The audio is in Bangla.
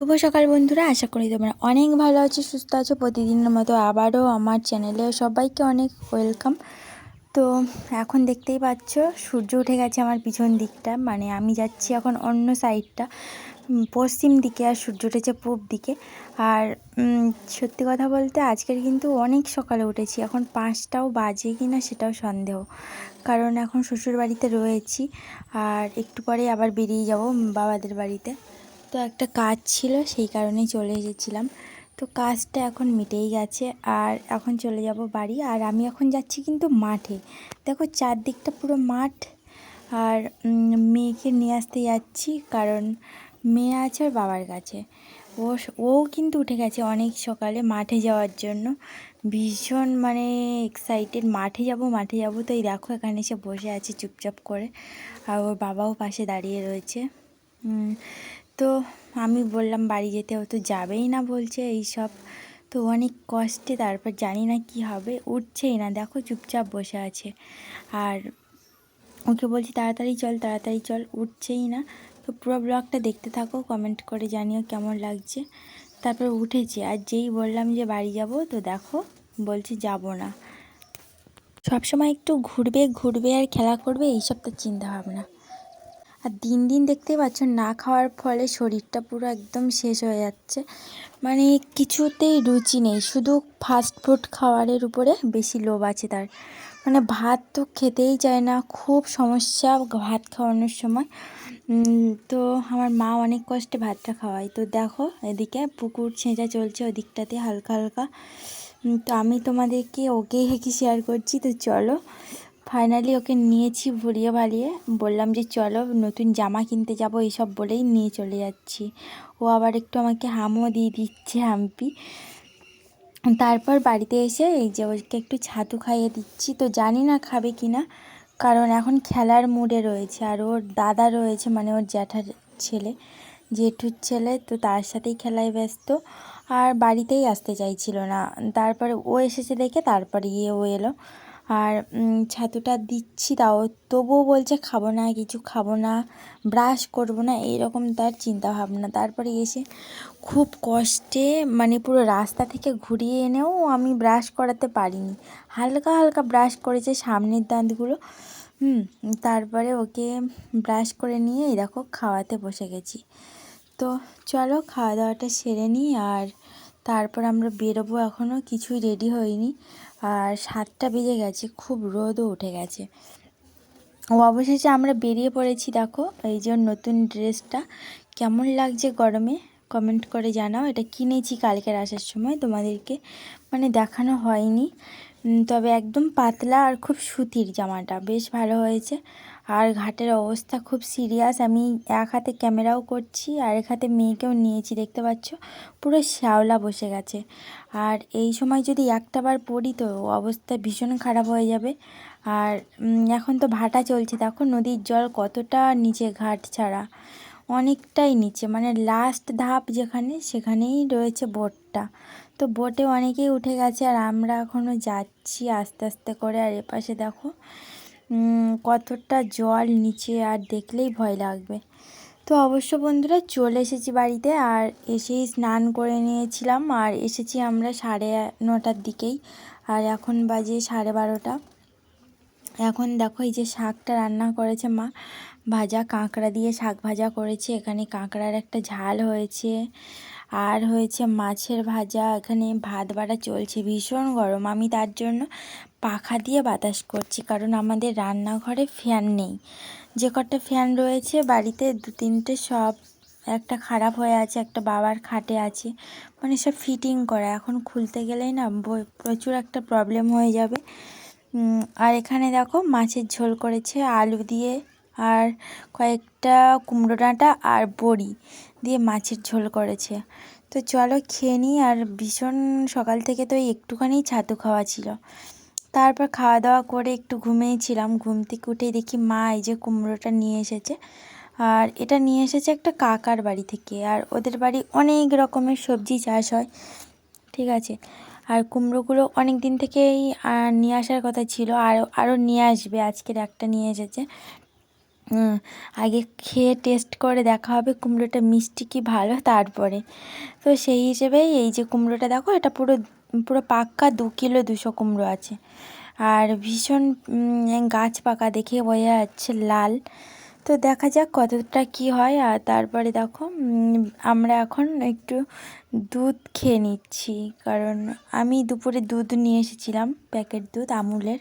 শুভ সকাল বন্ধুরা, আশা করি তোমরা অনেক ভালো আছো, সুস্থ আছো। প্রতিদিনের মতো আবারও আমার চ্যানেলে সবাইকে অনেক ওয়েলকাম তো এখন দেখতেই পাচ্ছ, সূর্য উঠে গেছে আমার পিছন দিকটা। মানে আমি যাচ্ছি এখন অন্য সাইডটা পশ্চিম দিকে আর সূর্য উঠেছে পূব দিকে। আর সত্যি কথা বলতে আজকের কিন্তু অনেক সকালে উঠেছি। এখন পাঁচটাও বাজে কি না সেটাও সন্দেহ। কারণ এখন শ্বশুর বাড়িতে রয়েছি। আর একটু পরে আবার বেরিয়ে যাব বাবাদের বাড়িতে। তো একটা কাজ ছিল, সেই কারণে চলে এসেছিলাম। তো কাজটা এখন মিটেই গেছে আর এখন চলে যাব বাড়ি। আর আমি এখন যাচ্ছি কিন্তু মাঠে। দেখো চারদিকটা পুরো মাঠ আর মেয়েকে নিয়ে আসতে যাচ্ছি কারণ মেয়ে আছে আর বাবার কাছে। ও ও কিন্তু উঠে গেছে অনেক সকালে মাঠে যাওয়ার জন্য। ভীষণ মানে এক্সাইটেড মাঠে যাব মাঠে যাব। তো এই দেখো এখানে এসে বসে আছে চুপচাপ করে। আর ওর বাবাও পাশে দাঁড়িয়ে রয়েছে। তো আমি বললাম, বাড়ি যেতে ও তো যাবেই না, বলছে এই সব তো অনেক কষ্টে তারপর জানি না কি হবে, উঠছেই না। দেখো চুপচাপ বসে আছে। আর ওকে বলছি, তাড়াতাড়ি চল তাড়াতাড়ি চল, উঠছেই না। তো পুরো ব্লগটা দেখতে থাকো, কমেন্ট করে জানিও কেমন লাগছে। তারপর উঠেছে। আর যেই বললাম যে বাড়ি যাব, তো দেখো বলছে যাব না। সবসময় একটু ঘুরবে ঘুরবে আর খেলা করবে, এইসব তো চিন্তা ভাবনা আর দিন দিন দেখতেই পাচ্ছ, না খাওয়ার ফলে শরীরটা পুরো একদম শেষ হয়ে যাচ্ছে। মানে কিছুতেই রুচি নেই, শুধু ফাস্ট ফুড খাওয়ারের উপরে বেশি লোভ আছে তার। মানে ভাত তো খেতেই চায় না, খুব সমস্যা ভাত খাওয়ানোর সময়। তো আমার মা অনেক কষ্টে ভাতটা খাওয়ায়। তো দেখো, এদিকে পুকুর ছেঁচা চলছে, ওদিকটাতে হালকা হালকা। তো আমি তোমাদেরকে ওকেই হেঁকে শেয়ার করছি, তো চলো। ফাইনালি ওকে নিয়েছি ভুলিয়ে ভালিয়ে বললাম যে, চলো, নতুন জামা কিনতে যাব, এইসব বলেই নিয়ে চলে যাচ্ছি। ও আবার একটু আমাকে হামও দিয়ে দিচ্ছে হাম্পি। তারপর বাড়িতে এসে এই যে, ওকে একটু ছাতু খাইয়ে দিচ্ছি। তো জানি না খাবে কি না, কারণ এখন খেলার মুডে রয়েছে। আর ওর দাদা রয়েছে মানে ওর জ্যাঠার ছেলে, জেঠুর ছেলে, তো তার সাথেই খেলায় ব্যস্ত। আর বাড়িতেই আসতে চাইছিল না। তারপরে ও এসেছে দেখে তারপরে গিয়ে ও এলো। আর ছাতুটা দিচ্ছি তাও, তবুও বলছে খাব না, কিছু খাব না ব্রাশ করব না, এইরকম তার চিন্তা ভাবনা তারপরে এসে খুব কষ্টে মানে পুরো রাস্তা থেকে ঘুরিয়ে এনেও আমি ব্রাশ করাতে পারিনি। হালকা হালকা ব্রাশ করেছে সামনের দাঁতগুলো, হুম, তারপরে ওকে ব্রাশ করে নিয়ে এই দেখো খাওয়াতে বসে গেছি। তো চলো খাওয়া দাওয়াটা সেরে নিই আর তারপর আমরা বেরোবো এখনও কিছুই রেডি হয়নি। আর সাতটা বেজে গেছে, খুব রোদও উঠে গেছে। ও অবশেষে আমরা বেরিয়ে পড়েছি, দেখো, এই যে নতুন ড্রেসটা। কেমন লাগছে গরমে? কমেন্ট করে জানাও। এটা কিনেছি কালকের আসার সময়, তোমাদেরকে। মানে দেখানো হয়নি। তবে একদম পাতলা আর খুব সুতির জামাটা। বেশ ভালো হয়েছে। আর ঘাটের অবস্থা খুব সিরিয়াস আমি এক হাতে ক্যামেরাও করছি আর এক হাতে মেয়েকেও নিয়েছি, দেখতে পাচ্ছ? পুরো শ্যাওলা বসে গেছে। আর এই সময় যদি একটা বার পড়ি তো অবস্থা ভীষণ খারাপ হয়ে যাবে। আর এখন তো ভাটা চলছে। দেখো নদীর জল কতটা নিচে, ঘাট ছাড়া। অনেকটাই নিচে। মানে লাস্ট ধাপ যেখানে, সেখানেই রয়েছে বোটটা। তো বোটে অনেকেই উঠে গেছে আর আমরা এখনও যাচ্ছি আস্তে আস্তে করে। আর এপাশে দেখো কতটা জল নিচে আর দেখলেই ভয় লাগবে। তো অবশ্য বন্ধুরা চলে এসেছি বাড়িতে আর এসেই স্নান করে নিয়েছিলাম। আর এসেছি আমরা সাড়ে নটার দিকেই। আর এখন বাজে সাড়ে বারোটা। এখন দেখো এই যে শাকটা রান্না করেছে মা। ভাজা কাঁকড়া দিয়ে শাক ভাজা করেছে। এখানে কাঁকড়ার একটা ঝাল হয়েছে। আর হয়েছে মাছের ভাজা, এখানে ভাত বাড়া চলছে, ভীষণ গরম। আমি তার জন্য পাখা দিয়ে বাতাস করছি, কারণ আমাদের রান্নাঘরে ফ্যান নেই। যে কটা ফ্যান রয়েছে, বাড়িতে দু তিনটে সব একটা খারাপ হয়ে আছে, একটা বাবার খাটে আছে মানে সব ফিটিং করা। এখন খুলতে গেলেই না প্রচুর একটা প্রবলেম হয়ে যাবে। আর এখানে দেখো মাছের ঝোল করেছে, আলু দিয়ে আর কয়েকটা কুমড়ো ডাঁটা আর বড়ি দিয়ে মাছের ঝোল করেছে। তো চলো খেয়ে নিই, আর ভীষণ সকাল থেকে তো একটুখানি ছাতু খাওয়া ছিল। তারপর খাওয়া দাওয়া করে একটু ঘুমিয়েছিলাম ঘুম থেকে উঠে দেখি মা এই যে কুমড়োটা নিয়ে এসেছে। আর এটা নিয়ে এসেছে একটা কাকার বাড়ি থেকে। আর ওদের বাড়ি অনেক রকমের সবজি চাষ হয়, ঠিক আছে? আর কুমড়োগুলো অনেক দিন থেকেই নিয়ে আসার কথা ছিল। আর আরও নিয়ে আসবে, আজকের একটা নিয়ে এসেছে। আগে খেয়ে টেস্ট করে দেখা হবে কুমড়োটা মিষ্টি কি ভালো তারপরে। তো সেই হিসেবেই এই যে কুমড়োটা দেখো, এটা পুরো পুরো পাক্কা দু কিলো দুশো কুমড়ো আছে। আর ভীষণ গাছ পাকা দেখে বোঝা যাচ্ছে লাল। তো দেখা যাক কতটা কি হয়। আর তারপরে দেখো আমরা এখন একটু দুধ খেয়ে নিচ্ছি। কারণ আমি দুপুরে দুধ নিয়ে এসেছিলাম প্যাকেট দুধ, আমুলের।